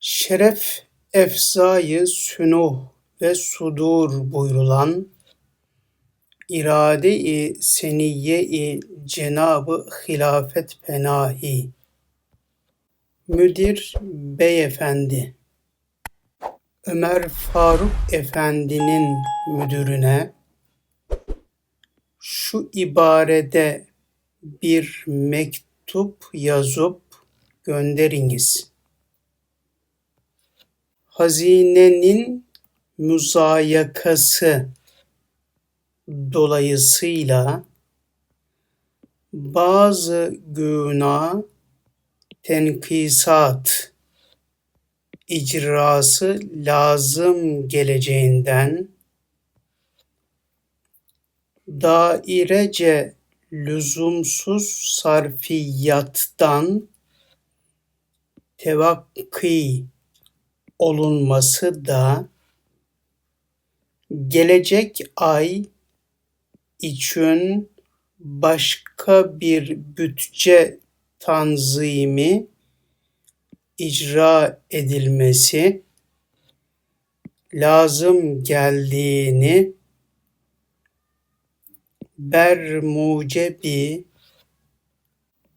Şeref efzayı sünuh ve sudur buyrulan irade-i seniyye-i Cenab-ı Hilafet Penahi Müdir Beyefendi Ömer Faruk Efendi'nin müdürüne şu ibarede bir mektup yazıp gönderiniz. Hazinenin müzayakası dolayısıyla bazı güna tenkisat icrası lazım geleceğinden dairece lüzumsuz sarfiyattan tevakki olunması da gelecek ay için başka bir bütçe tanzimi icra edilmesi lazım geldiğini bermucebi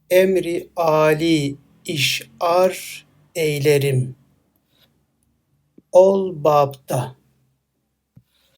emri âli işar eylerim. Ol.